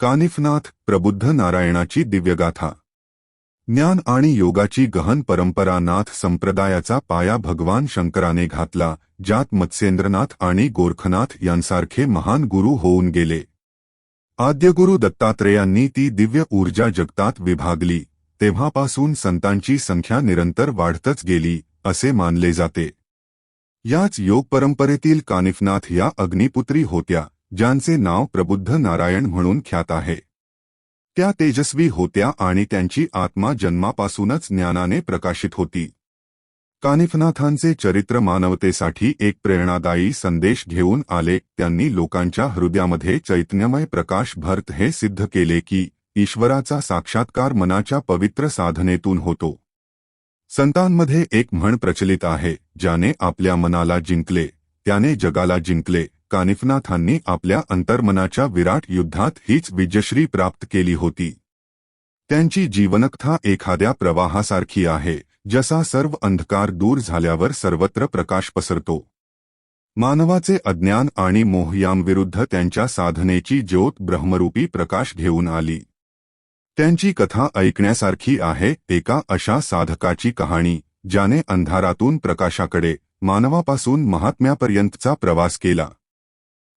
कानिफनाथ प्रबुद्ध नारायणाची दिव्यगाथा. ज्ञान आणि योगाची गहन परंपरा नाथ संप्रदायाचा पाया भगवान शंकराने घातला ज्यात मत्स्येंद्रनाथ आणि गोरखनाथ यांसारखे महान गुरु होऊन गेले. आद्यगुरु दत्तात्रेयांनी ती दिव्य ऊर्जा जगतात विभागली तेव्हापासून संतांची संख्या निरंतर वाढतच गेली असे मानले जाते. याच योग परंपरेतील कानिफनाथ या अग्निपुत्री होत्या. ज्यांचे नाव प्रबुद्ध नारायण म्हणून ख्यात आहे. त्या तेजस्वी होत्या आणि त्यांची आत्मा जन्मापासूनच ज्ञानाने प्रकाशित होती. कानिफनाथांचे चरित्र मानवतेसाठी एक प्रेरणादायी संदेश घेऊन आले त्यांनी लोकांच्या हृदयामध्ये चैतन्यमय प्रकाश भरत हे सिद्ध केले की ईश्वराचा साक्षात्कार मनाच्या पवित्र साधनेतून होतो. संतांमध्ये एक म्हण प्रचलित आहे ज्याने आपल्या मनाला जिंकले त्याने जगाला जिंकले कानिफनाथांनी आपल्या अंतर्मनाच्या विराट युद्धात हीच विजयश्री प्राप्त केली होती. त्यांची जीवनकथा एखाद्या प्रवाहासारखी आहे जसा सर्व अंधकार दूर झाल्यावर सर्वत्र प्रकाश पसरतो. मानवाचे अज्ञान आणि मोहयामविरुद्ध त्यांच्या साधनेची ज्योत ब्रह्मरूपी प्रकाश घेऊन आली. त्यांची कथा ऐकण्यासारखी आहे एका अशा साधकाची कहाणी ज्याने अंधारातून प्रकाशाकडे मानवापासून महात्म्यापर्यंतचा प्रवास केला.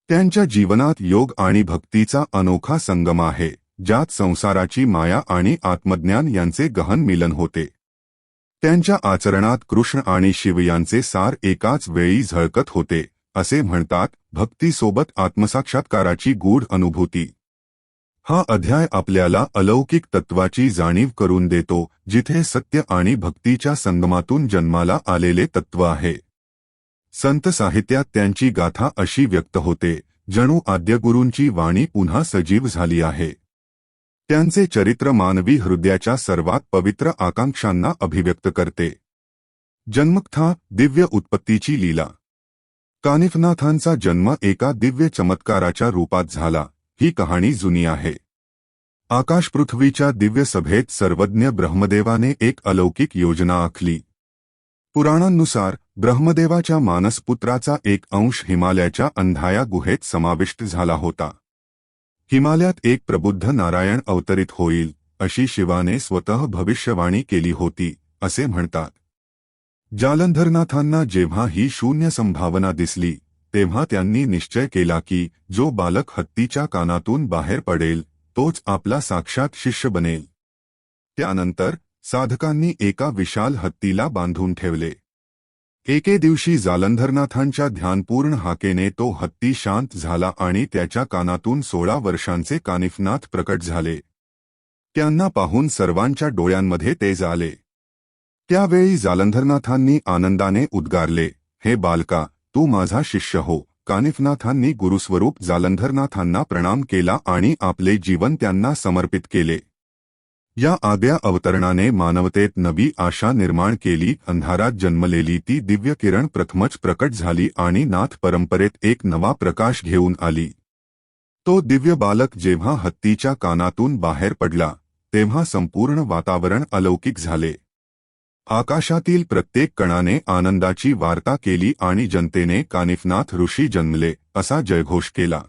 त्यांच्या जीवनात योग आणि भक्तीचा अनोखा संगम आहे ज्यात संसाराची माया आणि आत्मज्ञान यांचे गहन मिलन होते. त्यांच्या आचरणात कृष्ण आणि शिव यांचे सार एकाच वेळी झळकत होते असे म्हणतात भक्तीसोबत आत्मसाक्षात्काराची गूढ अनुभूती. हा अध्याय आपल्याला अलौकिक तत्वाची जाणीव करून देतो जिथे सत्य आणि भक्तीच्या संगमातून जन्माला आलेले तत्व आहे. संत साहित्यात त्यांची गाथा अशी व्यक्त होते जणू आद्यगुरूंची वाणी पुन्हा सजीव झाली आहे. त्यांचे चरित्र मानवी हृदयाच्या सर्वात पवित्र आकांक्षांना अभिव्यक्त करते. जन्मकथा दिव्य उत्पत्तीची लीला. कानिफनाथांचा जन्म एका दिव्य चमत्काराच्या रूपात झाला ही कहाणी जुनी आहे. आकाश पृथ्वीच्या दिव्य सभेत सर्वज्ञ ब्रह्मदेवाने एक अलौकिक योजना आखली. पुराणांनुसार ब्रह्मदेवाच्या मानसपुत्राचा एक अंश हिमालयाच्या अंधाया गुहेत समाविष्ट झाला होता. हिमालयात एक प्रबुद्ध नारायण अवतरित होईल अशी शिवाने स्वतः भविष्यवाणी केली होती असे म्हणतात. जालंधरनाथांना जेव्हा ही शून्य संभावना दिसली तेव्हा त्यांनी निश्चय केला की जो बालक हत्तीच्या कानातून बाहेर पडेल तोच आपला साक्षात शिष्य बनेल. त्यानंतर साधकांनी एका विशाल हत्तीला बांधून ठेवले. एके दिवशी जालंधरनाथांच्या ध्यानपूर्ण हाकेने तो हत्ती शांत झाला आणि त्याच्या कानातून सोळा वर्षांचे कानिफनाथ प्रकट झाले. त्यांना पाहून सर्वांच्या डोळ्यांमध्ये तेज आले. त्यावेळी जालंधरनाथांनी आनंदाने उद्गारले हे बालका तू माझा शिष्य हो. कानिफनाथांनी गुरुस्वरूप जालंधरनाथांना प्रणाम केला आणि आपले जीवन त्यांना समर्पित केले. या आद्या अवतरणाने मानवतेत नवी आशा निर्माण केली अंधारात जन्मलेली ती दिव्य किरण प्रथमच प्रकट झाली आणि नाथ परंपरेत एक नवा प्रकाश घेऊन आली. तो दिव्य बालक जेव्हा हत्तीच्या कानातून बाहेर पडला तेव्हा संपूर्ण वातावरण अलौकिक झाले. आकाशातील प्रत्येक कणाने आनंदाची वार्ता केली आणि जनतेने कानिफनाथ ऋषी जन्मले असा जयघोष केला.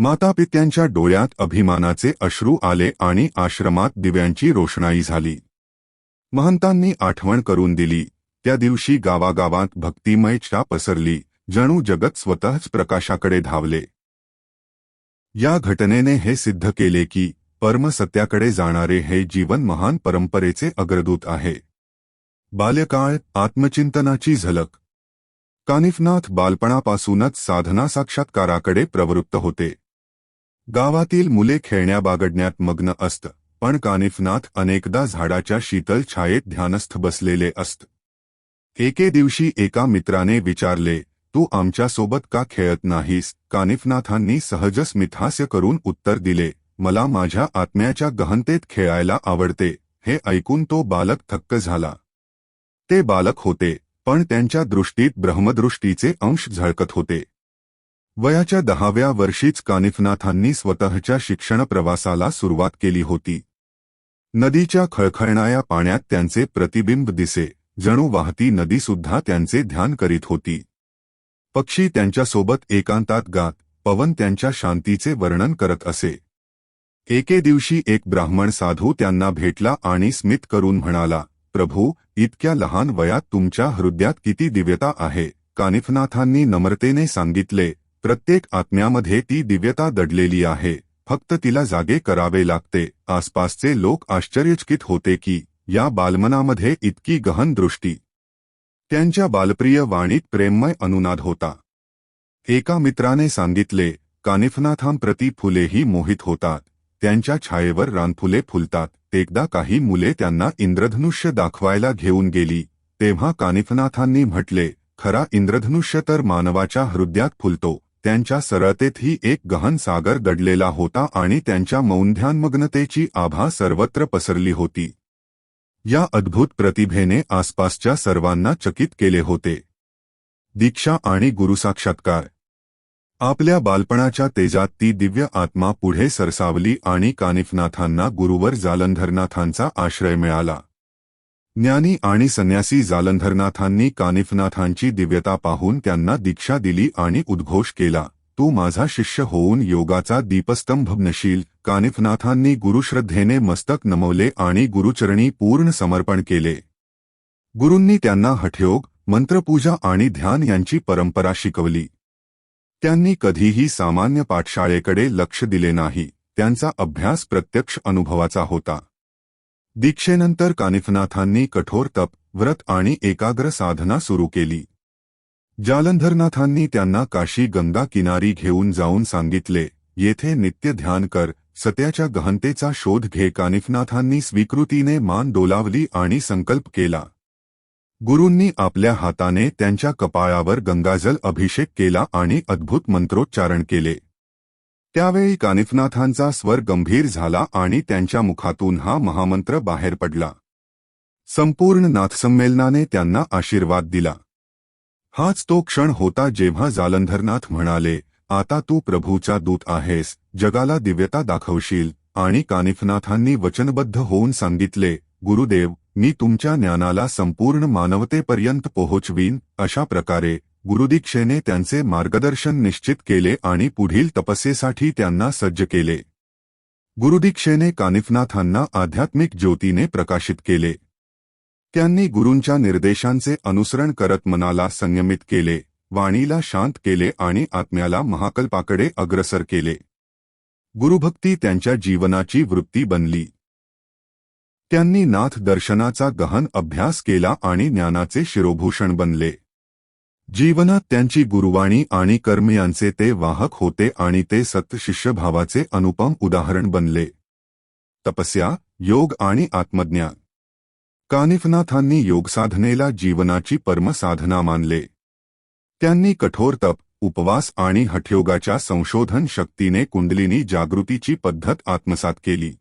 मातापित्यांच्या डोळ्यात अभिमानाचे अश्रू आले आणि आश्रमात दिव्यांची रोषणाई झाली. महंतांनी आठवण करून दिली. त्या दिवशी गावागावात भक्तिमय चा पसरली. जणू जगत स्वतःच प्रकाशाकडे धावले. या घटनेने हे सिद्ध केले की परमसत्याकडे जाणारे हे जीवन महान परंपरेचे अग्रदूत आहे. बाल्यकाळ आत्मचिंतनाची झलक. कानिफनाथ बालपणापासूनच साधना साक्षात्काराकडे प्रवृत्त होते. गावातील मुले खेळण्या बागडण्यात मग्न असत पण कानिफनाथ अनेकदा झाडाच्या शीतल छायेत ध्यानस्थ बसलेले असत. एके दिवशी एका मित्राने विचारले तू आमच्यासोबत का खेळत नाहीस? कानिफनाथांनी सहज स्मितहास्य करून उत्तर दिले मला माझ्या आत्म्याच्या गहनतेत खेळायला आवडते हे ऐकून तो बालक थक्क झाला. ते बालक होते पण त्यांच्या दृष्टीत ब्रह्मदृष्टीचे अंश झळकत होते. वयाच्या दहाव्या वर्षीच कानिफनाथांनी स्वतःच्या शिक्षण प्रवासाला सुरुवात केली होती. नदीच्या खळखळणाऱ्या पाण्यात त्यांचे प्रतिबिंब दिसे जणू वाहती नदीसुद्धा त्यांचे ध्यान करीत होती. पक्षी त्यांच्यासोबत एकांतात गात पवन त्यांच्या शांतीचे वर्णन करत असे. एके दिवशी एक ब्राह्मण साधू त्यांना भेटला आणि स्मित करून म्हणाला प्रभू इतक्या लहान वयात तुमच्या हृदयात किती दिव्यता आहे. कानिफनाथांनी नम्रतेने सांगितले प्रत्येक आत्म्यामध्ये ती दिव्यता दडलेली आहे. फक्त तिला जागे करावे लागते. आसपासचे लोक आश्चर्यचकित होते की या बालमनामध्ये इतकी गहन दृष्टी. त्यांच्या बालप्रिय वाणीत प्रेममय अनुनाद होता. एका मित्राने सांगितले कानिफनाथांप्रती फुलेही मोहित होतात. त्यांच्या छायेवर रानफुले फुलतात. एकदा काही मुले त्यांना इंद्रधनुष्य दाखवायला घेऊन गेली. तेव्हा कानिफनाथांनी म्हटले खरा इंद्रधनुष्य तर मानवाच्या हृदयात फुलतो. त्यांच्या सरळतेतही एक गहन सागर दडलेला होता आणि त्यांच्या मौंध्यान्मग्नतेची आभा सर्वत्र पसरली होती. या अद्भुत प्रतिभेने आसपासच्या सर्वांना चकित केले होते. दीक्षा आणि गुरुसाक्षात्कार आपल्या बालपणाच्या तेजात ती दिव्य आत्मा पुढे सरसावली आणि कानिफनाथांना गुरुवर जालंधरनाथांचा आश्रय मिळाला. ज्ञानी आणि संन्यासी जालंधरनाथांनी कानिफनाथांची दिव्यता पाहून त्यांना दीक्षा दिली आणि उद्घोष केला. तू माझा शिष्य होऊन योगाचा दीपस्तंभ बनशील कानिफनाथांनी गुरुश्रद्धेने मस्तक नमवले आणि गुरुचरणी पूर्ण समर्पण केले. गुरूंनी त्यांना हठयोग मंत्रपूजा आणि ध्यान यांची परंपरा शिकवली. त्यांनी कधीही सामान्य पाठशाळेकडे लक्ष दिले नाही. त्यांचा अभ्यास प्रत्यक्ष अनुभवाचा होता. दीक्षेनंतर कानिफनाथांनी कठोर तप व्रत आणि एकाग्र साधना सुरू केली. जालंधरनाथांनी त्यांना काशी गंगा किनारी घेऊन जाऊन सांगितले येथे नित्य ध्यान कर सत्याच्या गहनतेचा शोध घे कानिफनाथांनी स्वीकृतीने मान डोलावली आणि संकल्प केला. गुरूंनी आपल्या हाताने त्यांच्या कपाळावर गंगाजल अभिषेक केला आणि अद्भुत मंत्रोच्चारण केले. त्यावेळी कानिफनाथांचा स्वर गंभीर झाला आणि त्यांच्या मुखातून हा महामंत्र बाहेर पडला. संपूर्ण नाथसंमेलनाने त्यांना आशीर्वाद दिला. हाच तो क्षण होता जेव्हा जालंधरनाथ म्हणाले आता तू प्रभूचा दूत आहेस जगाला दिव्यता दाखवशील आणि कानिफनाथांनी वचनबद्ध होऊन सांगितले गुरुदेव मी तुमच्या ज्ञानाला संपूर्ण मानवतेपर्यंत पोहोचवीन अशा प्रकारे गुरुदीक्षेने त्यांचे मार्गदर्शन निश्चित केले आणि पुढील तपस्येसाठी त्यांना सज्ज केले. गुरुदीक्षेने कानिफनाथांना आध्यात्मिक ज्योतीने प्रकाशित केले. त्यांनी गुरूंच्या निर्देशांचे अनुसरण करत मनाला संयमित केले वाणीला शांत केले आणि आत्म्याला महाकल्पाकडे अग्रसर केले. गुरुभक्ती त्यांच्या जीवनाची वृत्ती बनली. त्यांनी नाथ दर्शनाचा गहन अभ्यास केला आणि ज्ञानाचे शिरोभूषण बनले. जीवनात त्यांची गुरुवाणी आणि कर्म यांचे ते वाहक होते आणि ते सत्शिष्यभावाचे अनुपम उदाहरण बनले. तपस्या योग आणि आत्मज्ञान. कानिफनाथांनी योगसाधनेला जीवनाची परमसाधना मानले. त्यांनी कठोर तप उपवास आणि हठयोगाच्या संशोधन शक्तीने कुंडलिनी जागृतीची पद्धत आत्मसात केली.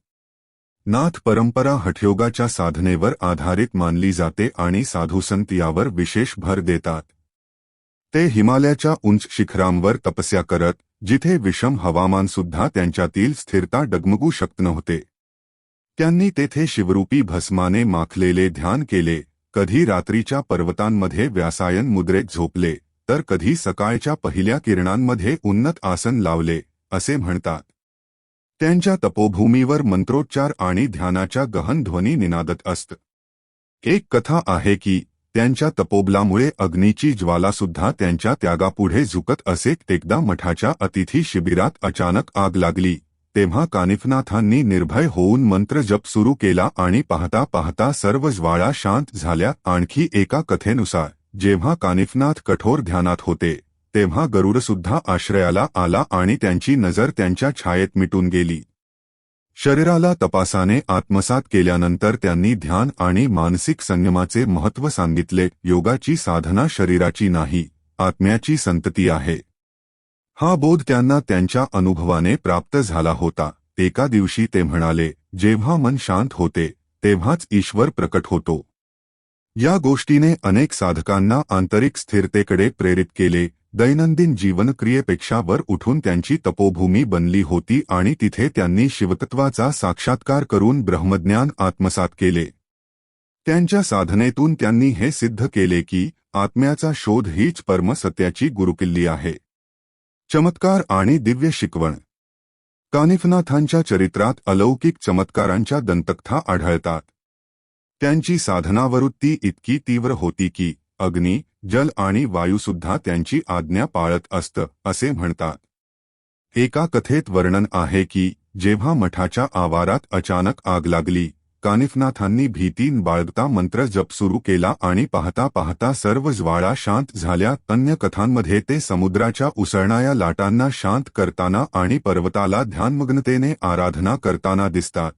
नाथ परंपरा हठयोगाच्या साधनेवर आधारित मानली जाते आणि साधुसंत यावर विशेष भर देतात. ते हिमालयाच्या उंच शिखरांवर तपस्या करत जिथे विषम हवामान सुद्धा त्यांच्यातील स्थिरता डगमगू शकत नव्हते. त्यांनी तेथे शिवरूपी भस्माने माखलेले ध्यान केले कधी रात्रीच्या पर्वतांमध्ये व्यासायन मुद्रेत झोपले तर कधी सकाळच्या पहिल्या किरणांमध्ये उन्नत आसन लावले असे म्हणतात. त्यांच्या तपोभूमीवर मंत्रोच्चार आणि ध्यानाच्या गहन ध्वनी निनादत असत. एक कथा आहे की त्यांच्या तपोबलामुळे अग्नीची ज्वालासुद्धा त्यांच्या त्यागापुढे झुकत असे एकदा मठाच्या अतिथी शिबिरात अचानक आग लागली. तेव्हा कानिफनाथांनी निर्भय होऊन मंत्र जप सुरू केला आणि पाहता पाहता सर्व ज्वाळा शांत झाल्या आणखी एका कथेनुसार. जेव्हा कानिफनाथ कठोर ध्यानात होते तेव्हा गरुडसुद्धा आश्रयाला आला आणि त्यांची नजर त्यांच्या छायेत मिटून गेली. शरीराला तपासाने आत्मसात केल्यानंतर त्यांनी ध्यान आणि मानसिक संयमाचे महत्त्व सांगितले. योगाची साधना शरीराची नाही आत्म्याची संतती आहे. हा बोध त्यांना त्यांच्या अनुभवाने प्राप्त झाला होता. एका दिवशी ते म्हणाले जेव्हा मन शांत होते तेव्हाच ईश्वर प्रकट होतो. या गोष्टीने अनेक साधकांना आंतरिक स्थिरतेकडे प्रेरित केले. दैनंदिन जीवनक्रियेपेक्षा वर उठून त्यांची तपोभूमी बनली होती आणि तिथे त्यांनी शिवतत्वाचा साक्षात्कार करून ब्रह्मज्ञान आत्मसात केले. त्यांच्या साधनेतून त्यांनी हे सिद्ध केले की आत्म्याचा शोध हीच परमसत्याची गुरुकिल्ली आहे. चमत्कार आणि दिव्य शिकवण. कानिफनाथांच्या चरित्रात अलौकिक चमत्कारांच्या दंतकथा आढळतात. त्यांची साधनावृत्ती इतकी तीव्र होती की अग्नी जल आणि वायूसुद्धा त्यांची आज्ञा पाळत असत असे म्हणतात. एका कथेत वर्णन आहे की जेव्हा मठाच्या आवारात अचानक आग लागली कानिफनाथांनी भीतीन बाळगता मंत्र जप सुरू केला आणि पाहता पाहता सर्व ज्वाळा शांत झाल्या. अन्य कथांमध्ये ते समुद्राच्या उसळणाऱ्या लाटांना शांत करताना आणि पर्वताला ध्यानमग्नतेने आराधना करताना दिसतात.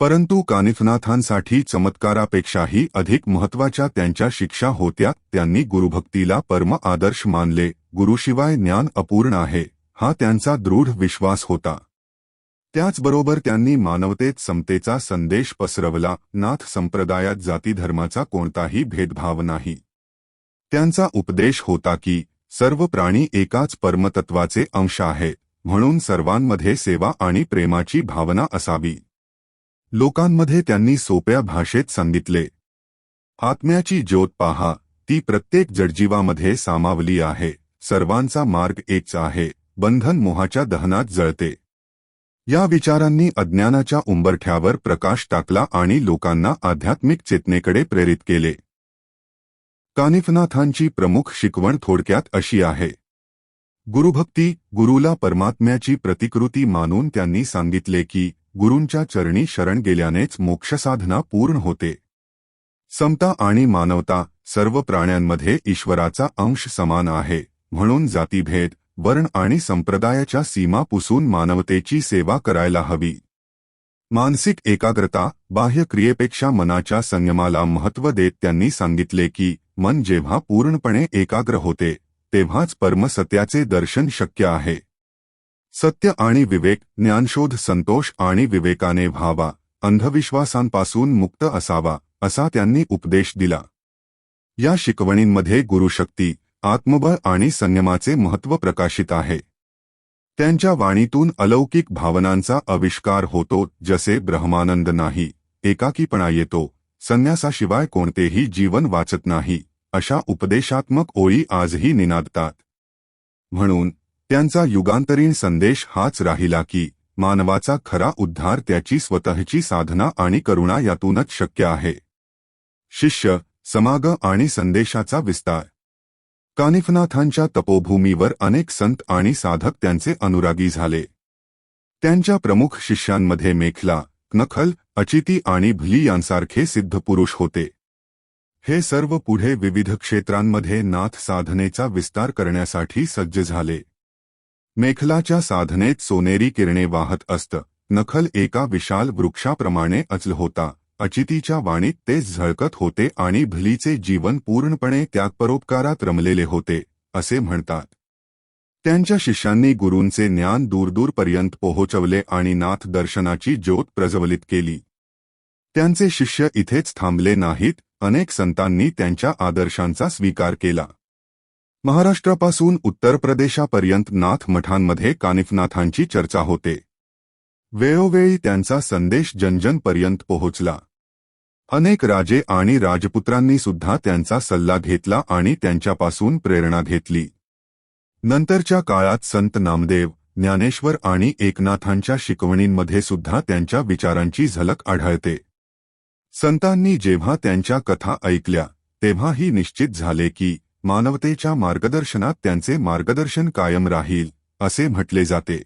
परंतु कानिफनाथांसाठी चमत्कारापेक्षाही अधिक महत्त्वाच्या त्यांच्या शिक्षा होत्या त्यांनी गुरुभक्तीला परम आदर्श मानले. गुरुशिवाय ज्ञान अपूर्ण आहे हा त्यांचा दृढ विश्वास होता. त्याचबरोबर त्यांनी मानवतेत समतेचा संदेश पसरवला. नाथ संप्रदायात जातीधर्माचा कोणताही भेदभाव नाही. त्यांचा उपदेश होता की सर्व प्राणी एकाच परमतत्वाचे अंश आहे म्हणून सर्वांमध्ये सेवा आणि प्रेमाची भावना असावी. लोकांमध्ये त्यांनी सोप्या भाषेत सांगितले. आत्म्याची ज्योत पाहा ती प्रत्येक जडजीवामध्ये सामावली आहे सर्वांचा मार्ग एकच आहे बंधन मोहाच्या दहनात जळते. या विचारांनी अज्ञानाच्या उंबरठ्यावर प्रकाश टाकला आणि लोकांना आध्यात्मिक चेतनेकडे प्रेरित केले. कानिफनाथांची प्रमुख शिकवण थोडक्यात अशी आहे. गुरुभक्ती गुरुला परमात्म्याची प्रतिकृती मानून त्यांनी सांगितले की गुरूंच्या चरणी शरण गेल्यानेच मोक्षसाधना पूर्ण होते. समता आणि मानवता सर्व प्राण्यांमध्ये ईश्वराचा अंश समान आहे म्हणून जातीभेद वर्ण आणि संप्रदायाच्या सीमा पुसून मानवतेची सेवा करायला हवी. मानसिक एकाग्रता बाह्य क्रियेपेक्षा मनाच्या संयमाला महत्त्व देत त्यांनी सांगितले की मन जेव्हा पूर्णपणे एकाग्र होते तेव्हाच परमसत्याचे दर्शन शक्य आहे. सत्य आणि विवेक ज्ञानशोध संतोष आणि विवेकाने व्हावा अंधविश्वासांपासून मुक्त असावा असा त्यांनी उपदेश दिला. या शिकवणींमध्ये गुरुशक्ती आत्मबळ आणि संयमाचे महत्त्व प्रकाशित आहे. त्यांच्या वाणीतून अलौकिक भावनांचा आविष्कार होतो जसे ब्रह्मानंद नाही एकाकीपणा येतो संन्यासाशिवाय कोणतेही जीवन वाचत नाही अशा उपदेशात्मक ओळी आजही निनादतात. म्हणून त्यांचा युगांतरीण संदेश हाच राहिला की मानवाचा खरा उद्धार त्याची स्वतःची साधना आणि करुणा यातूनच शक्य आहे. शिष्य समाग आणि संदेशाचा विस्तार. कानिफनाथांच्या तपोभूमीवर अनेक संत आणि साधक त्यांचे अनुरागी झाले. त्यांच्या प्रमुख शिष्यांमध्ये मेखला नखल अचिती आणि भली यांसारखे सिद्धपुरुष होते. हे सर्व पुढे विविध क्षेत्रांमध्ये नाथ साधनेचा विस्तार करण्यासाठी सज्ज झाले. मेखलाच्या साधनेत सोनेरी किरणे वाहत असत. नखल एका विशाल वृक्षाप्रमाणे अचल होता. अचितीच्या वाणीत ते झळकत होते आणि भलीचे जीवन पूर्णपणे त्यागपरोपकारात रमलेले होते असे म्हणतात. त्यांच्या शिष्यांनी गुरूंचे ज्ञान दूरदूरपर्यंत पोहोचवले आणि नाथ दर्शनाची ज्योत प्रज्वलित केली. त्यांचे शिष्य इथेच थांबले नाहीत. अनेक संतांनी त्यांच्या आदर्शांचा स्वीकार केला. महाराष्ट्रापासून उत्तर प्रदेशापर्यंत नाथ मठांमध्ये कानिफनाथांची चर्चा होते. वेळोवेळी त्यांचा संदेश जनजनपर्यंत पोहोचला. अनेक राजे आणि राजपुत्रांनी सुद्धा त्यांचा सल्ला घेतला आणि त्यांच्यापासून प्रेरणा घेतली. नंतरच्या काळात संत नामदेव ज्ञानेश्वर आणि एकनाथांच्या शिकवणींमध्ये सुद्धा त्यांच्या विचारांची झलक आढळते. संतांनी जेव्हा त्यांच्या कथा ऐकल्या तेव्हाही निश्चित झाले की मानवतेच्या मार्गदर्शनात त्यांचे मार्गदर्शन कायम राहील असे म्हटले जाते.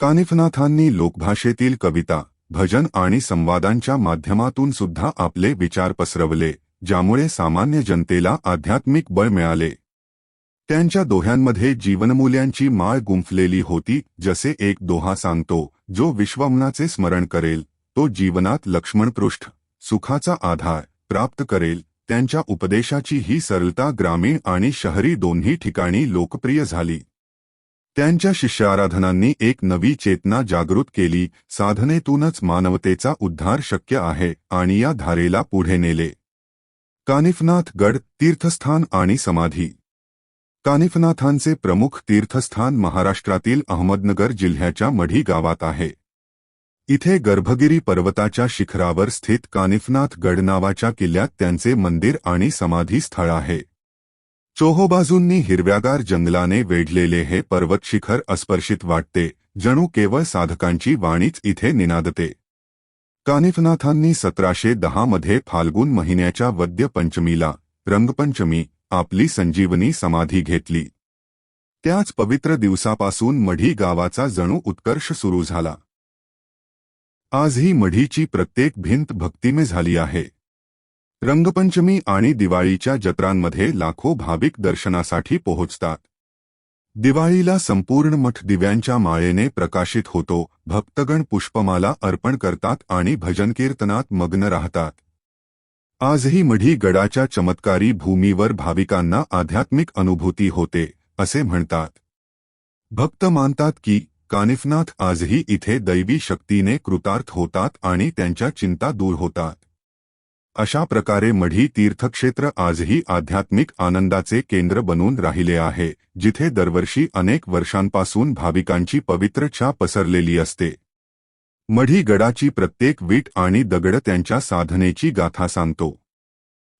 कानिफनाथांनी लोकभाषेतील कविता भजन आणि संवादांच्या माध्यमातून सुद्धा आपले विचार पसरवले ज्यामुळे सामान्य जनतेला आध्यात्मिक बळ मिळाले. त्यांच्या दोह्यांमध्ये जीवनमूल्यांची माळ गुंफलेली होती जसे एक दोहा सांगतो जो विश्वमनाचे स्मरण करेल तो जीवनात लक्ष्मणपृष्ठ सुखाचा आधार प्राप्त करेल त्यांच्या उपदेशाची ही सरलता ग्रामीण आणि शहरी दोन्ही ठिकाणी लोकप्रिय झाली. त्यांच्या शिष्याराधनांनी एक नवी चेतना जागृत केली. साधनेतूनच मानवतेचा उद्धार शक्य आहे आणि या धारेला पुढे नेले. कानिफनाथ गड तीर्थस्थान आणि समाधी. कानिफनाथांचे प्रमुख तीर्थस्थान महाराष्ट्रातील अहमदनगर जिल्ह्याच्या मढी गावात आहे. इथे गर्भगिरी पर्वताच्या शिखरावर स्थित कानिफनाथ गड नावाच्या किल्ल्यात त्यांचे मंदिर आणि समाधी स्थळ आहे. चोहोबाजूंनी हिरव्यागार जंगलाने वेढलेले हे पर्वत शिखर अस्पर्शित वाटते जणू केवळ साधकांची वाणीच इथे निनादते. कानिफनाथांनी सतराशे दहामध्ये फाल्गुन महिन्याच्या वद्य पंचमीला रंगपंचमी आपली संजीवनी समाधी घेतली. त्याच पवित्र दिवसापासून मढी गावाचा जणू उत्कर्ष सुरू झाला. आजही मढीची प्रत्येक भिंत भक्तिमय झाली आहे. रंगपंचमी आणि दिवाळीच्या जत्रांमध्ये लाखो भाविक दर्शनासाठी पोहोचतात. दिवाळीला संपूर्ण मठ दिव्यांच्या माळेने प्रकाशित होतो भक्तगण पुष्पमाला अर्पण करतात आणि भजनकीर्तनात मग्न राहतात. आजही मढी गडाच्या चमत्कारी भूमीवर भाविकांना आध्यात्मिक अनुभूती होते असे म्हणतात. भक्त मानतात की कानिफनाथ आजही इथे दैवी शक्तीने कृतार्थ होतात आणि त्यांच्या चिंता दूर होतात. अशा प्रकारे मढी तीर्थक्षेत्र आजही आध्यात्मिक आनंदाचे केंद्र बनून राहिले आहे जिथे दरवर्षी अनेक वर्षांपासून भाविकांची पवित्र छा पसरलेली असते. मढी गडाची प्रत्येक वीट आणि दगड त्यांच्या साधनेची गाथा सांगतो.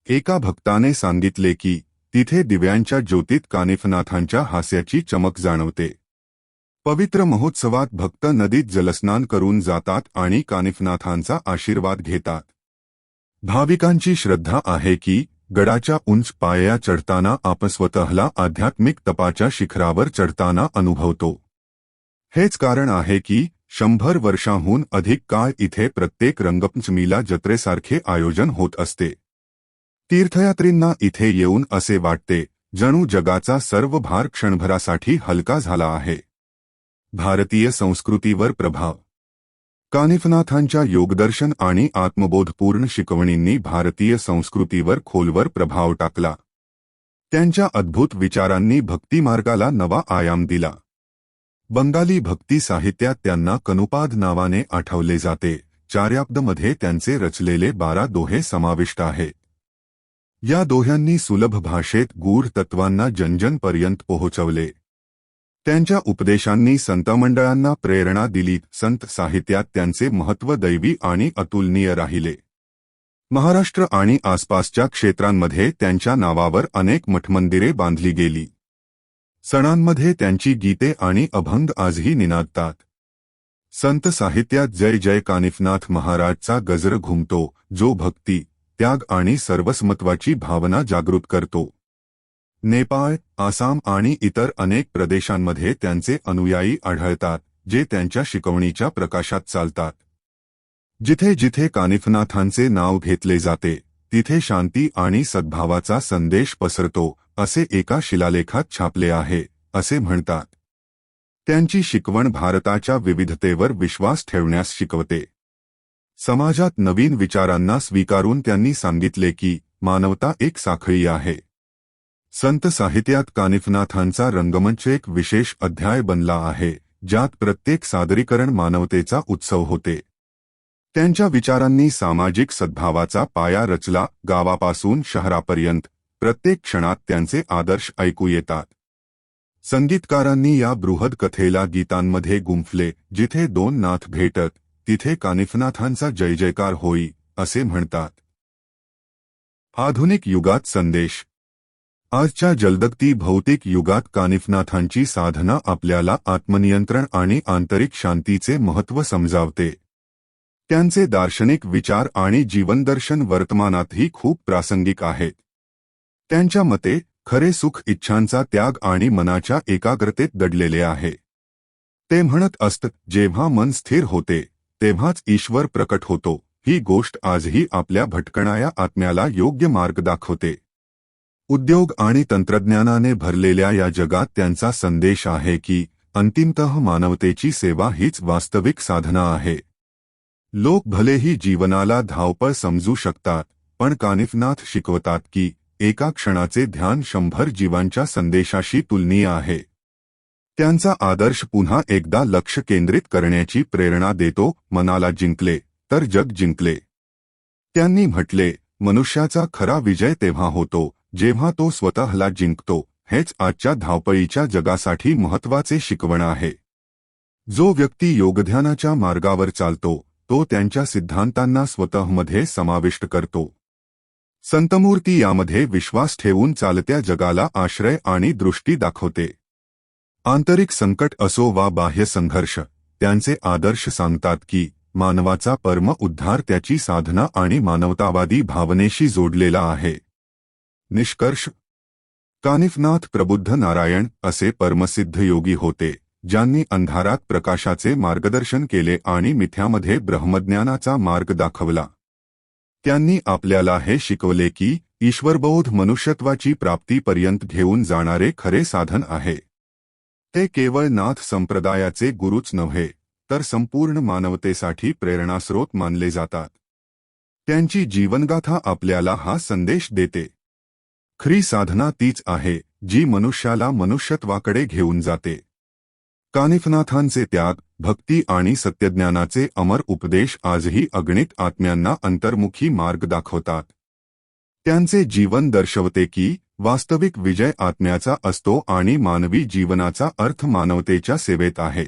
एका भक्ताने सांगितले की तिथे दिव्यांच्या ज्योतीत कानिफनाथांच्या हास्याची चमक जाणवते. पवित्र महोत्सवात भक्त नदीत जलस्नान करून जातात आणि कानिफनाथांचा आशीर्वाद घेतात. भाविकांची श्रद्धा आहे की गडाच्या उंच पाया चढताना आपण स्वतःला आध्यात्मिक तपाच्या शिखरावर चढताना अनुभवतो. हेच कारण आहे की शंभर वर्षांहून अधिक काळ इथे प्रत्येक रंगपंचमीला जत्रेसारखे आयोजन होत असते. तीर्थयात्रींना इथे येऊन असे वाटते जणू जगाचा सर्व भार क्षणभरासाठी हलका झाला आहे. भारतीय संस्कृतीवर प्रभाव. कानिफनाथांच्या योगदर्शन आणि आत्मबोधपूर्ण शिकवणींनी भारतीय संस्कृतीवर खोलवर प्रभाव टाकला. त्यांच्या अद्भुत विचारांनी भक्तिमार्गाला नवा आयाम दिला. बंगाली भक्ती साहित्यात त्यांना कनुपाद नावाने आठवले जाते चार्याब्दमध्ये त्यांचे रचलेले बारा दोहे समाविष्ट आहे. या दोह्यांनी सुलभ भाषेत गूढ तत्वांना जनजनपर्यंत पोहोचवले. त्यांच्या उपदेशांनी संतमंडळांना प्रेरणा दिली. संत साहित्यात त्यांचे महत्त्व दैवी आणि अतुलनीय राहिले. महाराष्ट्र आणि आसपासच्या क्षेत्रांमध्ये त्यांच्या नावावर अनेक मठमंदिरे बांधली गेली. सणांमध्ये त्यांची गीते आणि अभंग आजही निनादतात. संत साहित्यात जय जय कानिफनाथ महाराजचा गजर घुमतो. जो भक्ती त्याग आणि सर्वस्मत्वाची भावना जागृत करतो. नेपाळ आसाम आणि इतर अनेक प्रदेशांमध्ये त्यांचे अनुयायी आढळतात जे त्यांच्या शिकवणीच्या प्रकाशात चालतात. जिथे जिथे कानिफनाथांचे नाव घेतले जाते तिथे शांती आणि सद्भावाचा संदेश पसरतो असे एका शिलालेखात छापले आहे असे म्हणतात. त्यांची शिकवण भारताच्या विविधतेवर विश्वास ठेवण्यास शिकवते. समाजात नवीन विचारांना स्वीकारून त्यांनी सांगितले की मानवता एक साखळी आहे. संत साहित्यात कानिफनाथांचा रंगमंच एक विशेष अध्याय बनला आहे ज्यात प्रत्येक सादरीकरण मानवतेचा उत्सव होते. त्यांच्या विचारांनी सामाजिक सद्भावाचा पाया रचला गावापासून शहरापर्यंत प्रत्येक क्षणात त्यांचे आदर्श ऐकू येतात. संगीतकारांनी या बृहद कथेला गीतांमध्ये गुंफले जिथे दोन नाथ भेटत तिथे कानिफनाथांचा जय जयकार होई असे म्हणतात. आधुनिक युगात संदेश आजच्या जलदगती भौतिक युगात कानिफनाथांची साधना आपल्याला आत्मनियंत्रण आणि आंतरिक शांतीचे महत्त्व समजावते. त्यांचे दार्शनिक विचार आणि जीवनदर्शन वर्तमानातही खूप प्रासंगिक आहेत. त्यांच्या मते खरे सुख इच्छांचा त्याग आणि मनाच्या एकाग्रतेत दडलेले आहे. ते म्हणत असत जेव्हा मन स्थिर होते तेव्हाच ईश्वर प्रकट होतो. ही गोष्ट आजही आपल्या भटकणाया आत्म्याला योग्य मार्ग दाखवते. उद्योग आणि तंत्रज्ञानाने भरलेल्या या जगात त्यांचा संदेश आहे की अंतिमतः मानवतेची सेवा हीच वास्तविक साधना आहे. लोक भलेही जीवनाला धावपळ समजू शकतात पण कानिफनाथ शिकवतात की एका क्षणाचे ध्यान शंभर जीवांच्या संदेशाशी तुलनीय आहे. त्यांचा आदर्श पुन्हा एकदा लक्ष केंद्रित करण्याची प्रेरणा देतो मनाला जिंकले तर जग जिंकले. त्यांनी म्हटले मनुष्याचा खरा विजय तेव्हा होतो जेव्हा तो स्वतःला जिंकतो हेच आजच्या धावपळीच्या जगासाठी महत्त्वाचे शिकवण आहे. जो व्यक्ती योगध्यानाच्या मार्गावर चालतो तो त्यांच्या सिद्धांतांना स्वतःमध्ये समाविष्ट करतो. संतमूर्ती यामध्ये विश्वास ठेवून चालत्या जगाला आश्रय आणि दृष्टी दाखवते. आंतरिक संकट असो वा बाह्य संघर्ष त्यांचे आदर्श सांगतात की मानवाचा परम उद्धार त्याची साधना आणि मानवतावादी भावनेशी जोडलेला आहे. निष्कर्ष. कानिफनाथ प्रबुद्ध नारायण असे परमसिद्ध योगी होते ज्यांनी अंधारात प्रकाशाचे मार्गदर्शन केले आणि मिथ्यामध्ये ब्रह्मज्ञानाचा मार्ग दाखवला. त्यांनी आपल्याला हे शिकवले की ईश्वरबोध मनुष्यत्वाची प्राप्तीपर्यंत घेऊन जाणारे खरे साधन आहे. ते केवळ नाथ संप्रदायाचे गुरुच नव्हे तर संपूर्ण मानवतेसाठी प्रेरणास्रोत मानले जातात. त्यांची जीवनगाथा आपल्याला हा संदेश देते. खरी साधना तीच आहे जी मनुष्याला मनुष्यत्वाकडे घेऊन जाते. कानिफनाथांचे त्याग भक्ती आणि सत्यज्ञानाचे अमर उपदेश आजही अगणित आत्म्यांना अंतर्मुखी मार्ग दाखवतात. त्यांचे जीवन दर्शवते की वास्तविक विजय आत्म्याचा असतो आणि मानवी जीवनाचा अर्थ मानवतेच्या सेवेत आहे.